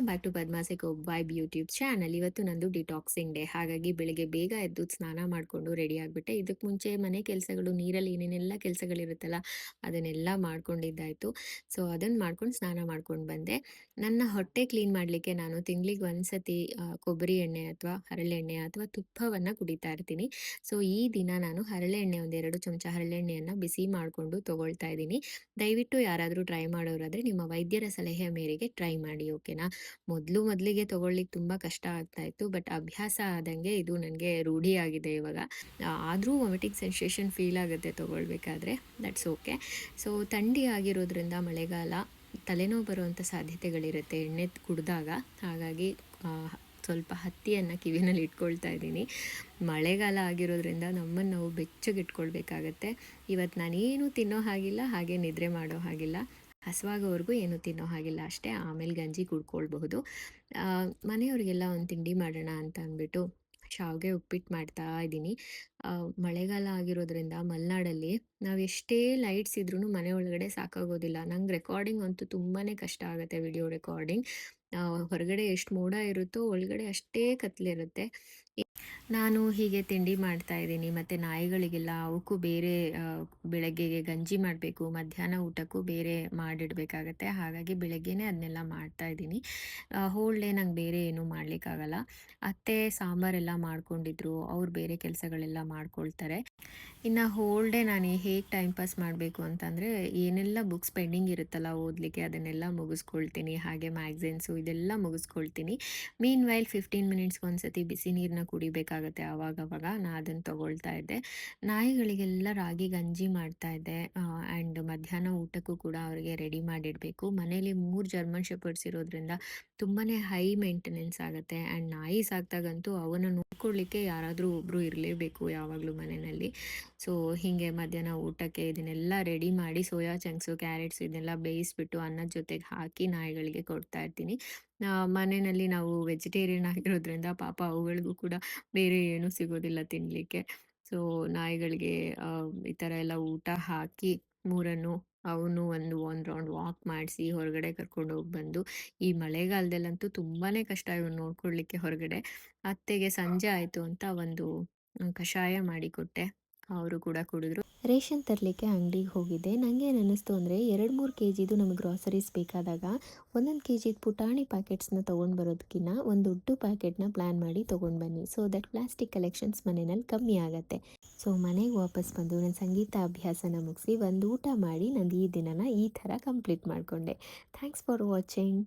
Welcome back to ಪದ್ಮಾಸೆಕ್ vibe YouTube channel ಇವತ್ತು ನಂದು ಡಿಟಾಕ್ಸಿಂಗ್ ಡೇ ಹಾಗಾಗಿ ಬೆಳಿಗ್ಗೆ ಬೇಗ ಎದ್ದು ಸ್ನಾನ ಮಾಡಿಕೊಂಡು ರೆಡಿ ಆಗಿಬಿಟ್ಟೆ. ಇದಕ್ಕೆ ಮುಂಚೆ ಮನೆ ಕೆಲಸಗಳು, ನೀರಲ್ಲಿ ಏನೇನೆಲ್ಲ ಕೆಲಸಗಳಿರುತ್ತಲ್ಲ, ಅದನ್ನೆಲ್ಲ ಮಾಡ್ಕೊಂಡಿದ್ದಾಯಿತು. ಸೊ ಅದನ್ನು ಮಾಡ್ಕೊಂಡು ಸ್ನಾನ ಮಾಡ್ಕೊಂಡು ಬಂದೆ. ನನ್ನ ಹೊಟ್ಟೆ ಕ್ಲೀನ್ ಮಾಡಲಿಕ್ಕೆ ನಾನು ತಿಂಗಳಿಗೆ ಒಂದ್ಸತಿ ಕೊಬ್ಬರಿ ಎಣ್ಣೆ ಅಥವಾ ಹರಳೆಣ್ಣೆ ಅಥವಾ ತುಪ್ಪವನ್ನು ಕುಡಿತಾ ಇರ್ತೀನಿ. ಸೊ ಈ ದಿನ ನಾನು ಹರಳೆಣ್ಣೆ ಒಂದೆರಡು ಚಮಚ ಹರಳೆಣ್ಣೆಯನ್ನು ಬಿಸಿ ಮಾಡಿಕೊಂಡು ತೊಗೊಳ್ತಾ ಇದ್ದೀನಿ. ದಯವಿಟ್ಟು ಯಾರಾದರೂ ಟ್ರೈ ಮಾಡೋರಾದರೆ ನಿಮ್ಮ ವೈದ್ಯರ ಸಲಹೆಯ ಮೇರೆಗೆ ಟ್ರೈ ಮಾಡಿ ಓಕೆನಾ ಮೊದಲು ಮೊದಲಿಗೆ ತಗೊಳ್ಳಿಕ್ಕೆ ತುಂಬ ಕಷ್ಟ ಆಗ್ತಾ ಇತ್ತು. ಬಟ್ ಅಭ್ಯಾಸ ಆದಂಗೆ ಇದು ನನಗೆ ರೂಢಿ ಆಗಿದೆ ಇವಾಗ. ಆದರೂ ವಾಮಿಟಿಂಗ್ ಸೆನ್ಸೇಷನ್ ಫೀಲ್ ಆಗುತ್ತೆ ತಗೊಳ್ಬೇಕಾದ್ರೆ. ದಟ್ಸ್ ಓಕೆ ಸೊ ಥಂಡಿ ಆಗಿರೋದ್ರಿಂದ ಮಳೆಗಾಲ ತಲೆನೋವು ಬರುವಂಥ ಸಾಧ್ಯತೆಗಳಿರುತ್ತೆ. ಎಣ್ಣೆ ಕುಡಿದಾಗ. ಹಾಗಾಗಿ ಸ್ವಲ್ಪ ಹತ್ತಿಯನ್ನು ಕಿವಿನಲ್ಲಿ ಇಟ್ಕೊಳ್ತಾ ಇದ್ದೀನಿ. ಮಳೆಗಾಲ ಆಗಿರೋದ್ರಿಂದ ನಮ್ಮನ್ನು ನಾವು ಬೆಚ್ಚಗೆ ಇಟ್ಕೊಳ್ಬೇಕಾಗತ್ತೆ ಇವತ್ತು ನಾನೇನು ತಿನ್ನೋ ಹಾಗಿಲ್ಲ, ಹಾಗೆ ನಿದ್ರೆ ಮಾಡೋ ಹಾಗಿಲ್ಲ. ಹಸುವಾಗೋವರೆಗೂ ಏನು ತಿನ್ನೋ ಹಾಗಿಲ್ಲ ಅಷ್ಟೇ, ಆಮೇಲೆ ಗಂಜಿ ಕುಡ್ಕೊಳ್ಬಹುದು. ಮನೆಯವರಿಗೆಲ್ಲ ಒಂದು ತಿಂಡಿ ಮಾಡೋಣ ಅಂತ ಅಂದ್ಬಿಟ್ಟು, ಶಾವಿಗೆ ಉಪ್ಪಿಟ್ಟು ಮಾಡ್ತಾ ಇದ್ದೀನಿ. ಮಳೆಗಾಲ ಆಗಿರೋದ್ರಿಂದ ಮಲೆನಾಡಲ್ಲಿ ನಾವು ಎಷ್ಟೇ ಲೈಟ್ಸ್ ಇದ್ರೂ ಮನೆ ಒಳಗಡೆ ಸಾಕಾಗೋದಿಲ್ಲ. ನಂಗೆ ರೆಕಾರ್ಡಿಂಗ್ ಅಂತೂ ತುಂಬಾ ಕಷ್ಟ ಆಗುತ್ತೆ ವಿಡಿಯೋ ರೆಕಾರ್ಡಿಂಗ್. ಹೊರಗಡೆ ಎಷ್ಟು ಮೋಡ ಇರುತ್ತೋ ಒಳಗಡೆ ಅಷ್ಟೇ ಕತ್ಲಿರುತ್ತೆ. ನಾನು ಹೀಗೆ ತಿಂಡಿ ಮಾಡ್ತಾ ಇದ್ದೀನಿ, ಮತ್ತು ನಾಯಿಗಳಿಗೆಲ್ಲ ಅವಕ್ಕೂ ಬೇರೆ ಬೆಳಗ್ಗೆಗೆ ಗಂಜಿ ಮಾಡಬೇಕು, ಮಧ್ಯಾಹ್ನ ಊಟಕ್ಕೂ ಬೇರೆ ಮಾಡಿಡಬೇಕಾಗತ್ತೆ. ಹಾಗಾಗಿ ಬೆಳಗ್ಗೆನೇ ಅದನ್ನೆಲ್ಲ ಮಾಡ್ತಾ ಇದ್ದೀನಿ. ಡೇ ನಂಗೆ ಬೇರೆ ಏನೂ ಮಾಡಲಿಕ್ಕಾಗಲ್ಲ. ಅತ್ತೆ ಸಾಂಬಾರೆಲ್ಲ ಮಾಡ್ಕೊಂಡಿದ್ರು, ಅವ್ರು ಬೇರೆ ಕೆಲಸಗಳೆಲ್ಲ ಮಾಡ್ಕೊಳ್ತಾರೆ. ಇನ್ನು ಹೋಲ್ ಡೇ ನಾನು ಹೇಗೆ ಟೈಮ್ ಪಾಸ್ ಮಾಡಬೇಕು ಅಂತಂದರೆ, ಏನೆಲ್ಲ ಬುಕ್ಸ್ ಪೆಂಡಿಂಗ್ ಇರುತ್ತಲ್ಲ ಓದಲಿಕ್ಕೆ ಅದನ್ನೆಲ್ಲ ಮುಗಿಸ್ಕೊಳ್ತೀನಿ. ಹಾಗೆ ಮ್ಯಾಗ್ಝಿನ್ಸು ಇದೆಲ್ಲ ಮುಗಿಸ್ಕೊಳ್ತೀನಿ. ಮೀನ್ ವೈಲ್ ಫಿಫ್ಟೀನ್ ಮಿನಿಟ್ಸ್ಗೆ ಒಂದ್ಸತಿ ಬಿಸಿ ನೀರನ್ನ ಕುಡಿಬೇಕಾಗತ್ತೆ ಆವಾಗವಾಗ. ನಾನು ಅದನ್ನು ತೊಗೊಳ್ತಾ ಇದ್ದೆ. ನಾಯಿಗಳಿಗೆಲ್ಲ ರಾಗಿ ಗಂಜಿ ಮಾಡ್ತಾ ಇದ್ದೆ. ಆ್ಯಂಡ್ ಮಧ್ಯಾಹ್ನ ಊಟಕ್ಕೂ ಕೂಡ ಅವರಿಗೆ ರೆಡಿ ಮಾಡಿಡಬೇಕು. ಮನೇಲಿ ಮೂರು ಜರ್ಮನ್ ಶೆಪರ್ಡ್ಸ್ ಇರೋದ್ರಿಂದ ತುಂಬಾ ಹೈ ಮೇಂಟೆನೆನ್ಸ್ ಆಗುತ್ತೆ. ಆ್ಯಂಡ್ ನಾಯಿ ಸಾಕ್ದಾಗಂತೂ ಅವನ್ನ ನೋಡ್ಕೊಳ್ಳಿಕ್ಕೆ ಯಾರಾದರೂ ಒಬ್ಬರು ಇರಲೇಬೇಕು. ಯಾವಾಗಲೂ ಮನೆಯಲ್ಲಿ. ಸೊ ಹೀಗೆ ಮಧ್ಯಾಹ್ನ ಊಟಕ್ಕೆ ಇದನ್ನೆಲ್ಲ ರೆಡಿ ಮಾಡಿ ಸೋಯಾ ಚಂಕ್ಸು ಕ್ಯಾರೆಟ್ಸ್ ಇದನ್ನೆಲ್ಲ ಬೇಯಿಸ್ಬಿಟ್ಟು ಅನ್ನದ ಜೊತೆಗೆ ಹಾಕಿ ನಾಯಿಗಳಿಗೆ ಕೊಡ್ತಾ ಇರ್ತೀನಿ. ಮನೆಯಲ್ಲಿ ನಾವು ವೆಜಿಟೇರಿಯನ್ ಆಗಿರೋದ್ರಿಂದ ಪಾಪ ಅವುಗಳಿಗೂ ಕೂಡ ಬೇರೆ ಏನೂ ಸಿಗೋದಿಲ್ಲ ತಿನ್ನಲಿಕ್ಕೆ ಸೊ ನಾಯಿಗಳಿಗೆ ಈ ಥರ ಎಲ್ಲ ಊಟ ಹಾಕಿ ಮೂರನ್ನು ಅವನು ಒಂದು ಒಂದು ರೌಂಡ್ ವಾಕ್ ಮಾಡಿಸಿ ಹೊರಗಡೆ ಕರ್ಕೊಂಡು ಹೋಗಿ ಬಂದು, ಈ ಮಳೆಗಾಲದಲ್ಲಂತೂ ತುಂಬಾ ಕಷ್ಟ ಇವ್ನು ನೋಡ್ಕೊಳ್ಲಿಕ್ಕೆ ಹೊರಗಡೆ. ಅತ್ತೆಗೆ ಸಂಜೆ ಆಯಿತು ಅಂತ ಒಂದು ಕಷಾಯ ಮಾಡಿಕೊಟ್ಟೆ ಅವರು ಕೂಡ ಕುಡಿದ್ರು. ರೇಷನ್ ತರಲಿಕ್ಕೆ ಅಂಗಡಿಗೆ ಹೋಗಿದ್ದೆ. ನನಗೆ ಅನ್ನಿಸ್ತು ಅಂದರೆ ಎರಡು ಮೂರು ಕೆ ಜಿದು ನಮಗೆ ಗ್ರಾಸರೀಸ್ ಬೇಕಾದಾಗ ಒಂದೊಂದು ಕೆ ಜಿದು ಪುಟಾಣಿ ಪ್ಯಾಕೆಟ್ಸ್ನ ತೊಗೊಂಡು ಬರೋದಕ್ಕಿಂತ ಒಂದು ದೊಡ್ಡ ಪ್ಯಾಕೆಟ್ನ ಪ್ಲ್ಯಾನ್ ಮಾಡಿ ತೊಗೊಂಡು ಬನ್ನಿ. ಸೊ ದಟ್ ಪ್ಲಾಸ್ಟಿಕ್ ಕಲೆಕ್ಷನ್ಸ್ ಮನೆಯಲ್ಲಿ ಕಮ್ಮಿ ಆಗುತ್ತೆ. ಸೊ ಮನೆಗೆ ವಾಪಸ್ ಬಂದು ನನ್ನ ಸಂಗೀತ ಅಭ್ಯಾಸನ ಮುಗಿಸಿ ಒಂದು ಊಟ ಮಾಡಿ ನಂದು ಈ ದಿನನ ಈ ಥರ ಕಂಪ್ಲೀಟ್ ಮಾಡಿಕೊಂಡೆ. Thanks for watching